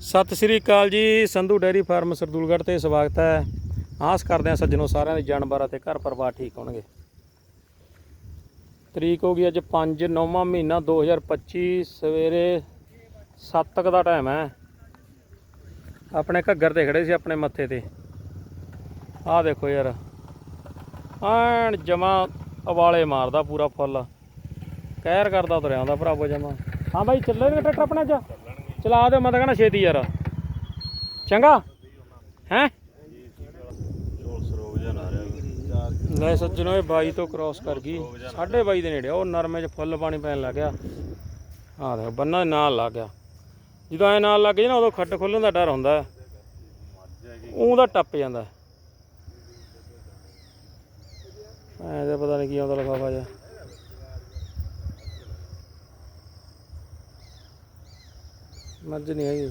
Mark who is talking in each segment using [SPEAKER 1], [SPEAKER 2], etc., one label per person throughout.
[SPEAKER 1] ਸਤਿ ਸ੍ਰੀ ਅਕਾਲ ਜੀ, Sandhu dairy farm Sardulgarh ਤੇ ਸਵਾਗਤ ਹੈ। ਆਸ ਕਰਦੇ ਹਾਂ ਸੱਜਣੋ ਸਾਰਿਆਂ ਦੇ ਜਾਨਵਰ ਅਤੇ ਘਰ ਪਰਿਵਾਰ ਠੀਕ ਹੋਣਗੇ। ਤਰੀਕ ਹੋ ਗਈ ਅੱਜ 5 ਨੌਵਾਂ ਮਹੀਨਾ 2025 ਸਵੇਰੇ 7 ਤੱਕ ਦਾ ਟਾਈਮ ਹੈ। ਆਪਣੇ ਘੱਗਰ ਤੇ ਖੜੇ ਸੀ ਆਪਣੇ ਮੱਥੇ ਤੇ। ਆਹ ਦੇਖੋ ਯਾਰ, ਐਨ ਜਮਾ ਅਵਾਲੇ ਮਾਰਦਾ ਪੂਰਾ ਫੁੱਲ। ਕਹਿਰ ਕਰਦਾ ਤੁਰਿਆ ਆਉਂਦਾ ਭਰਾਵੋ ਜਮਾ। ਹਾਂ ਬਾਈ, ਚੱਲੇ ਨੇ ਟਰੈਕਟਰ ਆਪਣੇ 'ਚ ਚਲਾ ਦਿਓ, ਮੈਂ ਤਾਂ ਕਹਿੰਦਾ ਛੇਤੀ ਯਾਰ। ਚੰਗਾ? ਹੈ? ਲੈ ਸੱਜਣੋ, ਇਹ ਬਾਈ ਤੋਂ ਕ੍ਰਾਸ ਕਰ ਗਈ। 22.5 ਦੇ ਨੇੜੇ ਉਹ ਨਰਮੇ 'ਚ ਫੁੱਲ ਪਾਣੀ ਪੈਣ ਲੱਗ ਗਿਆ। ਆਹ ਦੇਖ ਬੰਨਾ ਨਾਲ ਲੱਗ ਗਿਆ। ਜਦੋਂ ਐ ਨਾਲ ਲੱਗ ਜੇ ਨਾ, ਉਦੋਂ ਖੱਟ ਖੁੱਲਣ ਦਾ ਡਰ ਹੁੰਦਾ। ਉਹ ਦਾ ਟੱਪ ਜਾਂਦਾ। ਐ ਤਾਂ ਪਤਾ ਨਹੀਂ ਕੀ ਆਉਂਦਾ ਲਫਾਫਾ ਜਿਹਾ। ਮੱਝ ਨਹੀਂ ਹੈਗੀ।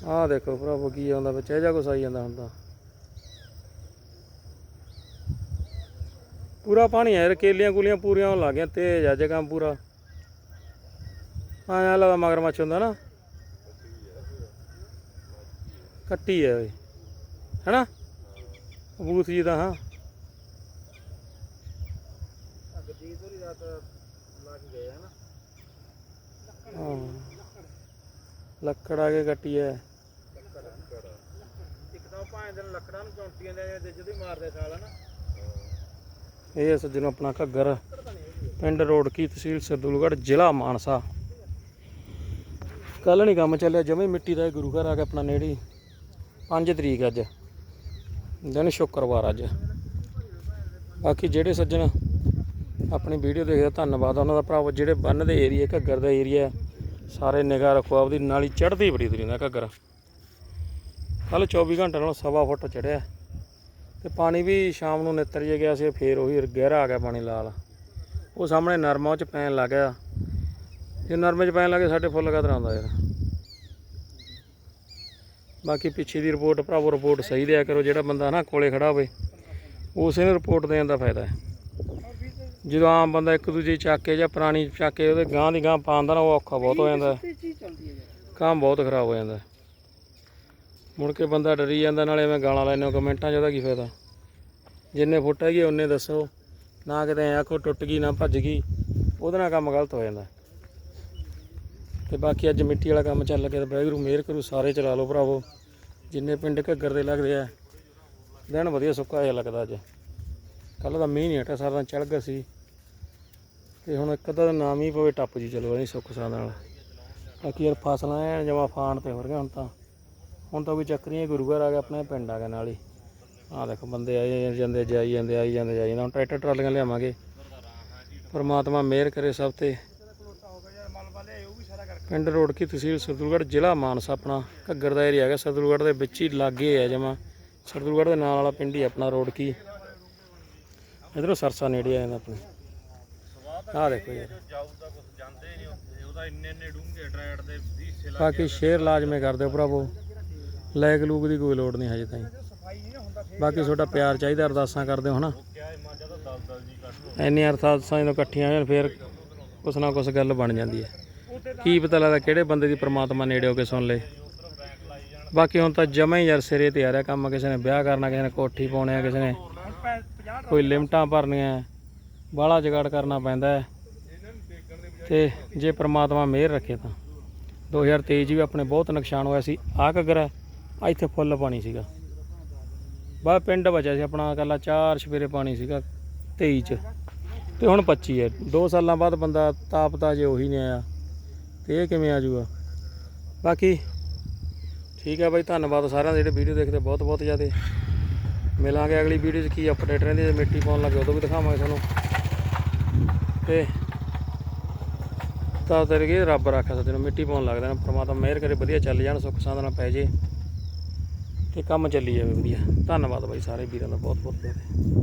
[SPEAKER 1] ਆਹ ਦੇਖੋ ਭਰਾਵੋ ਕੀ ਆਉਂਦਾ ਵਿੱਚ ਇਹ ਜਾ ਕੁਛ ਆਈ ਜਾਂਦਾ ਹੁੰਦਾ। ਪੂਰਾ ਪਾਣੀ ਹੈ ਰਕੇਲੀਆਂ ਕੁਲੀਆਂ ਪੂਰੀਆਂ ਹੋਣ ਲੱਗ ਗਈਆਂ ਤੇਜ਼ ਆ ਜਗ੍ਹਾ ਪੂਰਾ। ਆਇਆ ਲੱਗਦਾ ਮਗਰਮੱਛ ਹੁੰਦਾ ਨਾ। ਕੱਟੀ ਹੈ ਓਏ ਹੈਨਾ? ਬੂਥ ਜੀ ਦਾ ਹਾਂ। ਹਾਂ। ਲੱਕੜ ਆ ਕੇ ਕੱਟੀ ਹੈ। ਇਹ ਸੱਜਣ ਆਪਣਾ ਘੱਗਰ, ਪਿੰਡ ਰੋੜਕੀ ਤਹਿਸੀਲ ਸਰਦੂਲਗੜ੍ਹ, ਜ਼ਿਲ੍ਹਾ ਮਾਨਸਾ। ਕੱਲ ਨਹੀਂ ਕੰਮ ਚੱਲਿਆ ਜਮੇ ਮਿੱਟੀ ਦਾ ਗੁਰੂ ਘਰ ਆ ਕੇ ਆਪਣਾ ਨੇੜੀ। 5 ਤਰੀਕ ਅੱਜ, ਦਿਨ ਸ਼ੁੱਕਰਵਾਰ ਅੱਜ। ਬਾਕੀ ਜਿਹੜੇ ਸੱਜਣ ਆਪਣੀ ਵੀਡੀਓ ਦੇਖਦੇ ਧੰਨਵਾਦ ਉਹਨਾਂ ਦਾ ਭਰਾਵੋ ਜਿਹੜੇ ਬੰਨ ਦੇ ਏਰੀਆ ਘੱਗਰ ਦਾ ਏਰੀਆ ਸਾਰੇ ਨਿਗਾਹ ਰੱਖੋ, ਆਪਦੀ ਨਾਲੀ ਚੜ੍ਹਦੀ ਬੜੀ ਤੁਰੀ ਦਾ ਘੱਗਰ। ਕੱਲ 24 ਘੰਟੇ ਨਾਲ ਸਵਾ ਫੁੱਟ ਚੜਿਆ ਤੇ ਪਾਣੀ ਵੀ ਸ਼ਾਮ ਨੂੰ ਨਿੱਤਰ ਜੇ ਗਿਆ ਸੀ, ਫੇਰ ਉਹੀ ਗਹਿਰਾ ਆ ਗਿਆ ਪਾਣੀ ਲਾਲ। ਉਹ ਸਾਹਮਣੇ ਨਰਮਾ ਉਹ ਚ ਪੈਣ ਲੱਗ ਗਿਆ। ਜੇ ਨਰਮੇ ਚ ਪੈਣ ਲੱਗੇ ਸਾਡੇ ਫੁੱਲ ਕਦਰ ਆਉਂਦਾ ਯਾਰ। ਬਾਕੀ ਪਿੱਛੇ ਦੀ ਰਿਪੋਰਟ, ਭਰਾਵੋ, ਰਿਪੋਰਟ ਸਹੀ ਦਿਆ ਕਰੋ, ਜਿਹੜਾ ਬੰਦਾ ਨਾ ਕੋਲੇ ਖੜਾ ਹੋਵੇ, ਉਸੇ ਨੂੰ ਰਿਪੋਰਟ ਦੇਣ ਦਾ ਫਾਇਦਾ ਹੈ। ਜਦੋਂ ਆਮ ਬੰਦਾ ਇੱਕ ਦੂਜੇ ਚੱਕ ਕੇ ਜਾਂ ਪੁਰਾਣੀ ਚੱਕ ਕੇ ਉਹਦੇ ਗਾਂ ਦੀ ਗਾਂ ਪਾਉਂਦਾ ਨਾ ਉਹ ਔਖਾ ਬਹੁਤ ਹੋ ਜਾਂਦਾ। ਕੰਮ ਬਹੁਤ ਖਰਾਬ ਹੋ ਜਾਂਦਾ। ਮੁੜ ਕੇ ਬੰਦਾ ਡਰੀ ਜਾਂਦਾ ਨਾਲੇ ਐਵੇਂ ਗਾਲਾਂ ਲੈਣੇ ਕਮੈਂਟਾਂ 'ਚ ਉਹਦਾ ਕੀ ਫਾਇਦਾ? ਜਿੰਨੇ ਫੁੱਟ ਹੈਗੀ ਉਹਨੇ ਦੱਸੋ। ਨਾ ਕਿਤੇ ਐਂ ਆਖੋ ਟੁੱਟ ਗਈ ਨਾ ਭੱਜ ਗਈ ਉਹਦੇ ਨਾਲ ਕੰਮ ਗਲਤ ਹੋ ਜਾਂਦਾ। ਤੇ ਬਾਕੀ ਅੱਜ ਮਿੱਟੀ ਵਾਲਾ ਕੰਮ ਚੱਲ ਗਿਆ ਤੇ ਵਾਹਿਗੁਰੂ ਮਿਹਰ ਕਰੂ ਸਾਰੇ ਚਲਾ ਲਓ ਭਰਾਵੋ। ਜਿੰਨੇ ਪਿੰਡ ਘੱਗਰ ਦੇ ਲੱਗਦੇ ਆ ਦਿਨ ਵਧੀਆ ਸੁੱਕਾ ਜਿਹਾ ਲੱਗਦਾ ਅੱਜ। ਕੱਲ ਦਾ ਮੀਂਹ ਨਹੀਂ ਹਟਿਆ ਸਾਰਾ ਦਿਨ ਚੜ ਗਿਆ ਸੀ। ਤੇ ਹੁਣ ਇੱਕ ਅੱਧਾ ਦਿਨ ਨਾ ਮੀਂਹ ਪਵੇ ਟੱਪ ਜੀ, ਚਲੋ ਨਹੀਂ ਸੁੱਖ ਸਾਹ ਨਾਲ ਬਾਕੀ ਯਾਰ ਫਸਲਾਂ ਐ, ਜਮਾ ਫਾਨ ਤੇ ਹੋ ਰਹੀਆਂ ਹੁਣ ਤਾਂ। ਹੁਣ ਤਾਂ ਕੋਈ ਚੱਕਰ ਨਹੀਂ, ਗੁਰੂ ਘਰ ਆ ਗਿਆ ਆਪਣੇ ਪਿੰਡ ਆ ਗਿਆ ਨਾਲ ਹੀ। ਆਹ ਦੇਖੋ ਬੰਦੇ ਆਈ ਜਾਂਦੇ ਜਾਈ ਜਾਂਦੇ, ਆਈ ਜਾਂਦੇ, ਜਾਈ ਜਾਂਦੇ। ਹੁਣ ਟਰੈਕਟਰ ਟਰਾਲੀਆਂ ਲਿਆਵਾਂਗੇ। ਪਰਮਾਤਮਾ ਮਿਹਰ ਕਰੇ ਸਭ ਤੇ। ਪਿੰਡ ਰੋੜਕੀ ਤਹਿਸੀਲ ਸਰਦੂਲਗੜ੍ਹ ਜ਼ਿਲ੍ਹਾ ਮਾਨਸਾ ਆਪਣਾ। ਘੱਗਰ ਦਾ ਏਰੀਆ ਹੈਗਾ ਸਰਦੂਲਗੜ੍ਹ ਦੇ ਵਿੱਚ ਹੀ ਲਾਗੇ ਹੈ ਜਮਾ। ਸਰਦੂਲਗੜ੍ਹ ਦੇ ਨਾਲ ਵਾਲਾ ਪਿੰਡ ਹੀ ਆਪਣਾ ਰੋੜਕੀ ਇਧਰੋਂ ਸਰਸਾ ਨੇੜੇ ਆ ਜਾਂਦਾ ਆਪਣੇ। ਆਹ ਦੇਖੋ ਯਾਰ
[SPEAKER 2] ਜਾਊ ਤਾਂ ਕੁਝ ਜਾਂਦੇ ਨਹੀਂ ਉੱਥੇ। ਉਹਦਾ ਇੰਨੇ ਇੰਨੇ ਡੂੰਘੇ ਟਰੈਕਟ ਦੇ 20 ਸੇ
[SPEAKER 1] ਬਾਕੀ ਸ਼ੇਅਰ ਲਾਜ਼ਮੀ ਕਰ ਦਿਓ ਭਰਾਵੋ ਲੈਕ ਲੂਕ ਦੀ ਕੋਈ ਲੋੜ ਨਹੀਂ ਹਜੇ ਤਾਈਂ। ਬਾਕੀ ਤੁਹਾਡਾ ਪਿਆਰ ਚਾਹੀਦਾ ਅਰਦਾਸਾਂ ਕਰਦੇ ਹੋ ਹਨਾ?
[SPEAKER 2] ਜੀ
[SPEAKER 1] ਐਨੀ ਅਰਦਾਸਾਂ ਜਦੋਂ ਇਕੱਠੀਆਂ ਹੋਣ ਫਿਰ ਕੁਛ ਨਾ ਕੁਛ ਗੱਲ ਬਣ ਜਾਂਦੀ ਹੈ। ਕੀ ਪਤਾ ਲੱਗਦਾ ਕਿਹੜੇ ਬੰਦੇ ਦੀ ਪ੍ਰਮਾਤਮਾ ਨੇੜੇ ਹੋ ਕੇ ਸੁਣ ਲੇ। ਬਾਕੀ ਹੁਣ ਤਾਂ ਜਮਾ ਹੀ ਯਾਰ ਸਿਰੇ ਤੇ ਆ ਰਿਹਾ ਕੰਮ ਕਿਸੇ ਨੇ ਵਿਆਹ ਕਰਨਾ ਕਿਸੇ ਨੇ ਕੋਠੀ ਪਾਉਣੀ ਆ ਕਿਸੇ ਨੇ
[SPEAKER 2] 50
[SPEAKER 1] ਕੋਈ ਲਿਮਟਾਂ ਭਰਨੀਆਂ। ਬਾਹਲਾ ਜਗਾੜ ਕਰਨਾ ਪੈਂਦਾ ਹੈ। ਤੇ ਜੇ ਪ੍ਰਮਾਤਮਾ ਮਿਹਰ ਰੱਖੇ ਤਾਂ। 2023 ਚ ਵੀ ਆਪਣੇ ਬਹੁਤ ਨੁਕਸਾਨ ਹੋਇਆ ਸੀ। ਆਹ ਘੱਗਰ ਇੱਥੇ ਫੁੱਲ ਪਾਣੀ ਸੀਗਾ। ਬਾ ਪਿੰਡ ਬਚਿਆ ਸੀ ਆਪਣਾ ਕੱਲਾ ਚਾਰ ਸਵੇਰੇ ਪਾਣੀ ਸੀਗਾ 23 ਚ। ਤੇ ਹੁਣ 25 ਹੈ। 2 ਸਾਲਾਂ ਬਾਅਦ ਬੰਦਾ ਤਾਪਤਾ ਜੇ ਉਹੀ ਨਹੀਂ ਆਇਆ। ਤੇ ਇਹ ਕਿਵੇਂ ਆ ਜੂਗਾ ਬਾਕੀ ਠੀਕ ਹੈ ਬਾਈ, ਧੰਨਵਾਦ ਸਾਰਿਆਂ ਦੇ ਜਿਹੜੇ ਵੀਡੀਓ ਦੇਖਦੇ ਬਹੁਤ ਬਹੁਤ ਜ਼ਿਆਦਾ। ਮਿਲਾਂਗੇ ਅਗਲੀ ਵੀਡੀਓ 'ਚ ਕੀ ਅਪਡੇਟ ਰਹਿੰਦੀ ਮਿੱਟੀ ਪਾਉਣ ਲੱਗੇ, ਉਦੋਂ ਵੀ ਦਿਖਾਵਾਂਗੇ ਤੁਹਾਨੂੰ। ਤੇ ਤਾਂ ਤੇਰੇ ਕੀ ਰੱਬ ਰੱਖਾ ਸੱਜਣ, ਮਿੱਟੀ ਪਾਉਣ ਲੱਗਦਾ ਨਾ, ਪਰਮਾਤਮਾ ਮਿਹਰ ਕਰੇ, ਵਧੀਆ ਚੱਲ ਜਾਣ, ਸੁੱਖ ਸਾਂਦ ਨਾਲ ਪੈ ਜੇ ਤੇ ਕੰਮ ਚੱਲੀ ਜਾਵੇ ਵਧੀਆ। ਧੰਨਵਾਦ ਬਾਈ ਸਾਰੇ ਵੀਰਾਂ ਦਾ ਬਹੁਤ ਬਹੁਤ ਜ਼ਿਆਦਾ